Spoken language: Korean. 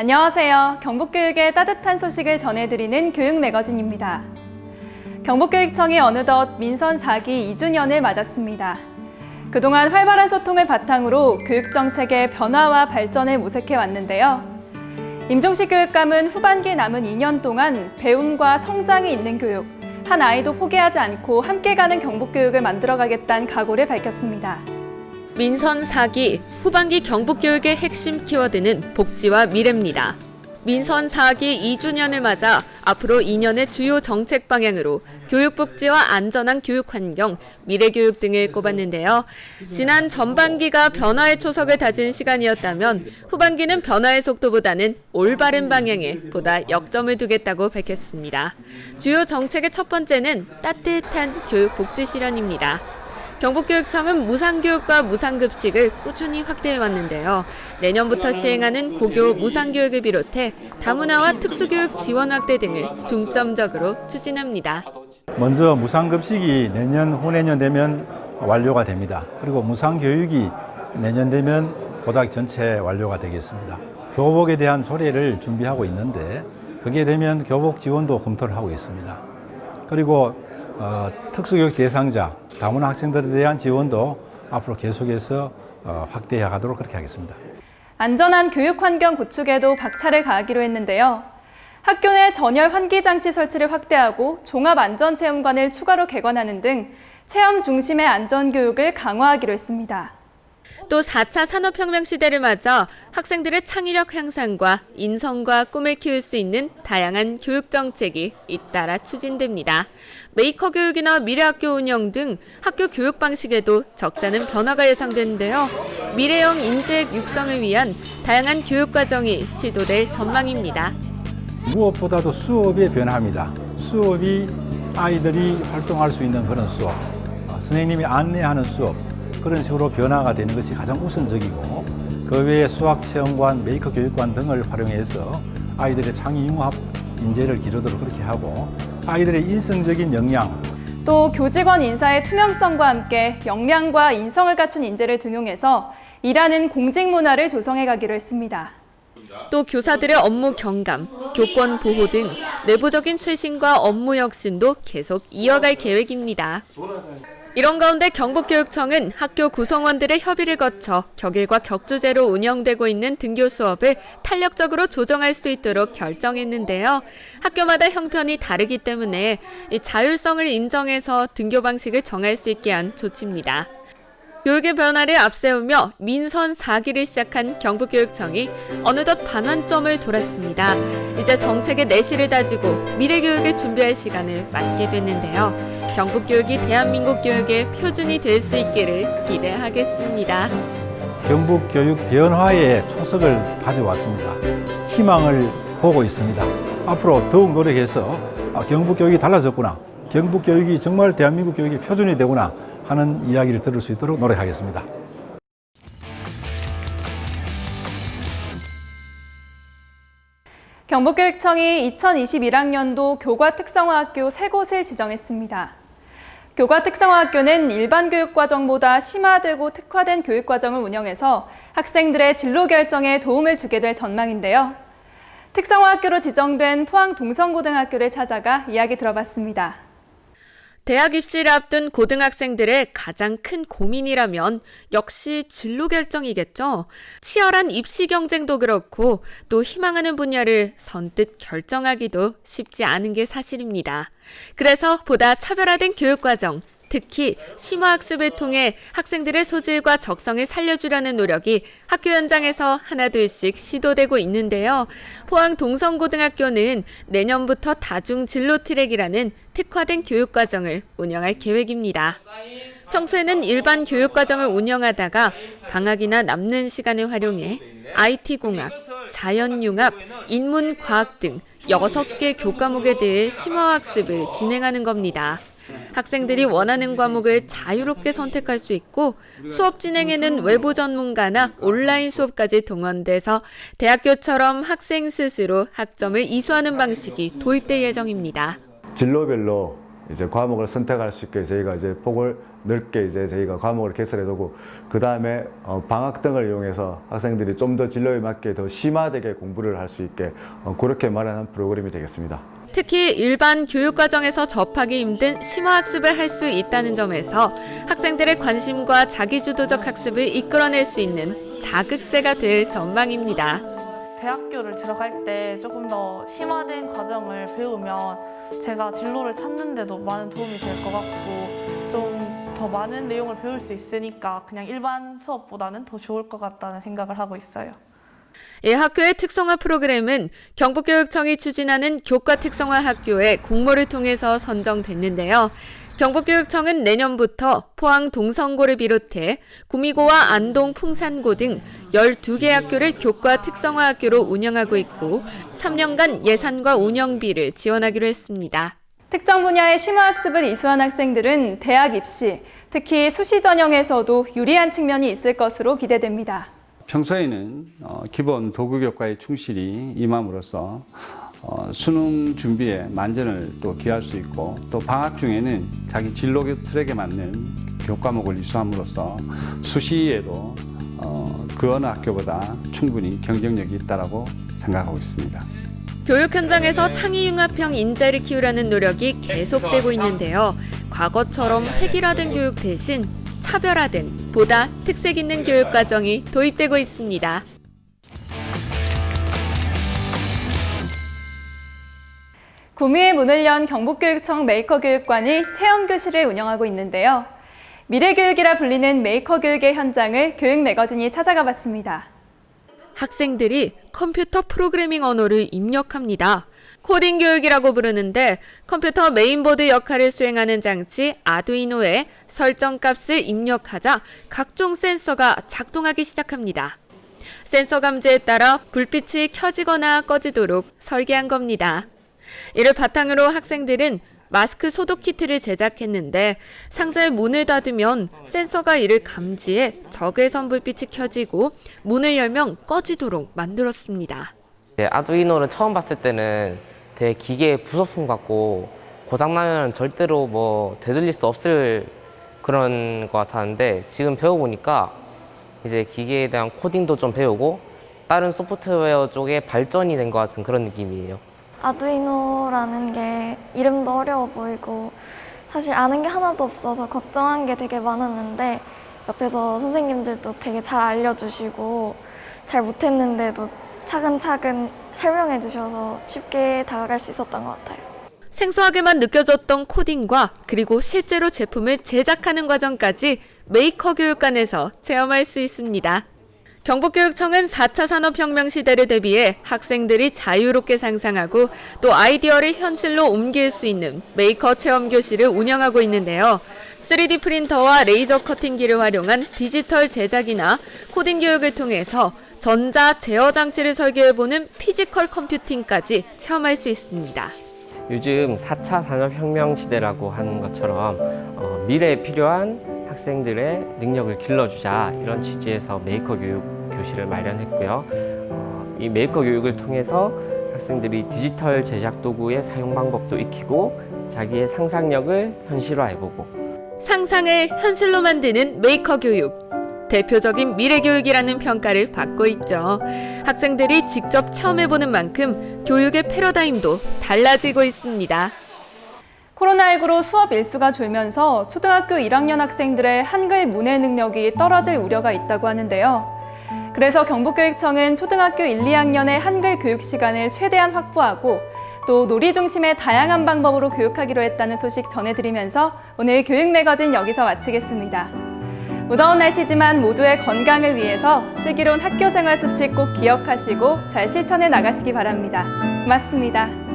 안녕하세요. 경북교육의 따뜻한 소식을 전해드리는 교육 매거진입니다. 경북교육청이 어느덧 민선 4기 2주년을 맞았습니다. 그동안 활발한 소통을 바탕으로 교육정책의 변화와 발전을 모색해 왔는데요. 임종식 교육감은 후반기에 남은 2년 동안 배움과 성장이 있는 교육, 한 아이도 포기하지 않고 함께 가는 경북교육을 만들어가겠다는 각오를 밝혔습니다. 민선 4기 후반기 경북교육의 핵심 키워드는 복지와 미래입니다. 민선 4기 2주년을 맞아 앞으로 2년의 주요 정책 방향으로 교육 복지와 안전한 교육 환경, 미래 교육 등을 꼽았는데요. 지난 전반기가 변화의 초석을 다진 시간이었다면 후반기는 변화의 속도보다는 올바른 방향에 보다 역점을 두겠다고 밝혔습니다. 주요 정책의 첫 번째는 따뜻한 교육 복지 실현입니다. 경북교육청은 무상교육과 무상급식을 꾸준히 확대해 왔는데요. 내년부터 시행하는 고교 무상교육을 비롯해 다문화와 특수교육 지원 확대 등을 중점적으로 추진합니다. 먼저 무상급식이 내년 후내년 되면 완료가 됩니다. 그리고 무상교육이 내년 되면 고등학교 전체 완료가 되겠습니다. 교복에 대한 조례를 준비하고 있는데 그게 되면 교복 지원도 검토를 하고 있습니다. 그리고 어, 특수교육 대상자 다문화 학생들에 대한 지원도 앞으로 계속해서 어, 확대해 가도록 그렇게 하겠습니다. 안전한 교육 환경 구축에도 박차를 가하기로 했는데요. 학교 내 전열 환기 장치 설치를 확대하고 종합 안전 체험관을 추가로 개관하는 등 체험 중심의 안전 교육을 강화하기로 했습니다. 또 4차 산업혁명 시대를 맞아 학생들의 창의력 향상과 인성과 꿈을 키울 수 있는 다양한 교육 정책이 잇따라 추진됩니다. 메이커 교육이나 미래학교 운영 등 학교 교육 방식에도 적잖은 변화가 예상되는데요. 미래형 인재 육성을 위한 다양한 교육 과정이 시도될 전망입니다. 무엇보다도 수업의 변화입니다. 수업이 아이들이 활동할 수 있는 그런 수업, 어, 선생님이 안내하는 수업, 그런 식으로 변화가 되는 것이 가장 우선적이고, 그 외에 수학 체험관, 메이커 교육관 등을 활용해서 아이들의 창의 융합 인재를 기르도록 그렇게 하고, 아이들의 인성적인 역량, 또 교직원 인사의 투명성과 함께 역량과 인성을 갖춘 인재를 등용해서 일하는 공직 문화를 조성해 가기로 했습니다. 또 교사들의 업무 경감, 교권 보호 등 내부적인 쇄신과 업무 혁신도 계속 이어갈 계획입니다. 이런 가운데 경북교육청은 학교 구성원들의 협의를 거쳐 격일과 격주제로 운영되고 있는 등교 수업을 탄력적으로 조정할 수 있도록 결정했는데요. 학교마다 형편이 다르기 때문에 이 자율성을 인정해서 등교 방식을 정할 수 있게 한 조치입니다. 교육의 변화를 앞세우며 민선 4기를 시작한 경북교육청이 어느덧 반환점을 돌았습니다. 이제 정책의 내실을 다지고 미래 교육을 준비할 시간을 맞게 됐는데요. 경북교육이 대한민국 교육의 표준이 될 수 있기를 기대하겠습니다. 경북 교육 변화의 초석을 가져왔습니다. 희망을 보고 있습니다. 앞으로 더욱 노력해서 아, 경북 교육이 달라졌구나. 경북 교육이 정말 대한민국 교육의 표준이 되구나 하는 이야기를 들을 수 있도록 노력하겠습니다. 경북교육청이 2021학년도 교과 특성화학교 세 곳을 지정했습니다. 교과 특성화학교는 일반 교육과정보다 심화되고 특화된 교육과정을 운영해서 학생들의 진로 결정에 도움을 주게 될 전망인데요. 특성화학교로 지정된 포항 동성고등학교를 찾아가 이야기 들어봤습니다. 대학 입시를 앞둔 고등학생들의 가장 큰 고민이라면 역시 진로 결정이겠죠. 치열한 입시 경쟁도 그렇고 또 희망하는 분야를 선뜻 결정하기도 쉽지 않은 게 사실입니다. 그래서 보다 차별화된 교육과정, 특히 심화학습을 통해 학생들의 소질과 적성을 살려주려는 노력이 학교 현장에서 하나둘씩 시도되고 있는데요. 포항 동성고등학교는 내년부터 다중 진로 트랙이라는 특화된 교육과정을 운영할 계획입니다. 평소에는 일반 교육과정을 운영하다가 방학이나 남는 시간을 활용해 IT공학, 자연융합, 인문과학 등 6개 교과목에 대해 심화학습을 진행하는 겁니다. 학생들이 원하는 과목을 자유롭게 선택할 수 있고 수업 진행에는 외부 전문가나 온라인 수업까지 동원돼서 대학교처럼 학생 스스로 학점을 이수하는 방식이 도입될 예정입니다. 진로별로 이제 과목을 선택할 수 있게 저희가 이제 폭을 넓게 이제 저희가 과목을 개설해두고 그 다음에 어, 방학 등을 이용해서 학생들이 좀 더 진로에 맞게 더 심화되게 공부를 할 수 있게 어, 그렇게 마련한 프로그램이 되겠습니다. 특히 일반 교육과정에서 접하기 힘든 심화학습을 할 수 있다는 점에서 학생들의 관심과 자기주도적 학습을 이끌어낼 수 있는 자극제가 될 전망입니다. 대학교를 들어갈 때 조금 더 심화된 과정을 배우면 제가 진로를 찾는데도 많은 도움이 될 것 같고 좀 더 많은 내용을 배울 수 있으니까 그냥 일반 수업보다는 더 좋을 것 같다는 생각을 하고 있어요. 이 학교의 특성화 프로그램은 경북교육청이 추진하는 교과 특성화 학교의 공모를 통해서 선정됐는데요. 경북교육청은 내년부터 포항 동성고를 비롯해 구미고와 안동 풍산고 등 12개 학교를 교과 특성화 학교로 운영하고 있고 3년간 예산과 운영비를 지원하기로 했습니다. 특정 분야의 심화학습을 이수한 학생들은 대학 입시, 특히 수시 전형에서도 유리한 측면이 있을 것으로 기대됩니다. 평소에는 어, 기본 도구 교과에 충실히 임함으로써 어, 수능 준비에 만전을 또 기할 수 있고 또 방학 중에는 자기 진로 트랙에 맞는 교과목을 이수함으로써 수시에도 어, 그 어느 학교보다 충분히 경쟁력이 있다라고 생각하고 있습니다. 교육 현장에서 창의 융합형 인재를 키우려는 노력이 계속되고 있는데요. 과거처럼 획일화된 교육 대신 차별화된 보다 특색 있는 교육 과정이 도입되고 있습니다. 구미의 문을 연 경북교육청 메이커 교육관이 체험 교실을 운영하고 있는데요. 미래 교육이라 불리는 메이커 교육의 현장을 교육 매거진이 찾아가 봤습니다. 학생들이 컴퓨터 프로그래밍 언어를 입력합니다. 코딩 교육이라고 부르는데 컴퓨터 메인보드 역할을 수행하는 장치 아두이노에 설정 값을 입력하자 각종 센서가 작동하기 시작합니다. 센서 감지에 따라 불빛이 켜지거나 꺼지도록 설계한 겁니다. 이를 바탕으로 학생들은 마스크 소독 키트를 제작했는데 상자의 문을 닫으면 센서가 이를 감지해 적외선 불빛이 켜지고 문을 열면 꺼지도록 만들었습니다. 네, 아두이노를 처음 봤을 때는 되게 기계의 부속품 같고 고장나면 절대로 뭐 되돌릴 수 없을 그런 것 같았는데 지금 배워보니까 이제 기계에 대한 코딩도 좀 배우고 다른 소프트웨어 쪽에 발전이 된 것 같은 그런 느낌이에요. 아두이노라는 게 이름도 어려워 보이고 사실 아는 게 하나도 없어서 걱정한 게 되게 많았는데 옆에서 선생님들도 되게 잘 알려주시고 잘 못했는데도 차근차근 설명해 주셔서 쉽게 다가갈 수 있었던 것 같아요. 생소하게만 느껴졌던 코딩과 그리고 실제로 제품을 제작하는 과정까지 메이커 교육관에서 체험할 수 있습니다. 경북교육청은 4차 산업혁명 시대를 대비해 학생들이 자유롭게 상상하고 또 아이디어를 현실로 옮길 수 있는 메이커 체험 교실을 운영하고 있는데요. 3D 프린터와 레이저 커팅기를 활용한 디지털 제작이나 코딩 교육을 통해서 전자 제어 장치를 설계해보는 피지컬 컴퓨팅까지 체험할 수 있습니다. 요즘 4차 산업혁명 시대라고 하는 것처럼 어, 미래에 필요한 학생들의 능력을 길러주자 이런 취지에서 메이커 교육 교실을 마련했고요. 어, 이 메이커 교육을 통해서 학생들이 디지털 제작 도구의 사용 방법도 익히고 자기의 상상력을 현실화해보고 상상을 현실로 만드는 메이커 교육. 대표적인 미래 교육이라는 평가를 받고 있죠. 학생들이 직접 체험해보는 만큼 교육의 패러다임도 달라지고 있습니다. 코로나19로 수업 일수가 줄면서 초등학교 1학년 학생들의 한글 문해 능력이 떨어질 우려가 있다고 하는데요. 그래서 경북교육청은 초등학교 1, 2학년의 한글 교육 시간을 최대한 확보하고 또 놀이 중심의 다양한 방법으로 교육하기로 했다는 소식 전해드리면서 오늘 교육 매거진 여기서 마치겠습니다. 무더운 날씨지만 모두의 건강을 위해서 슬기로운 학교 생활 수칙 꼭 기억하시고 잘 실천해 나가시기 바랍니다. 고맙습니다.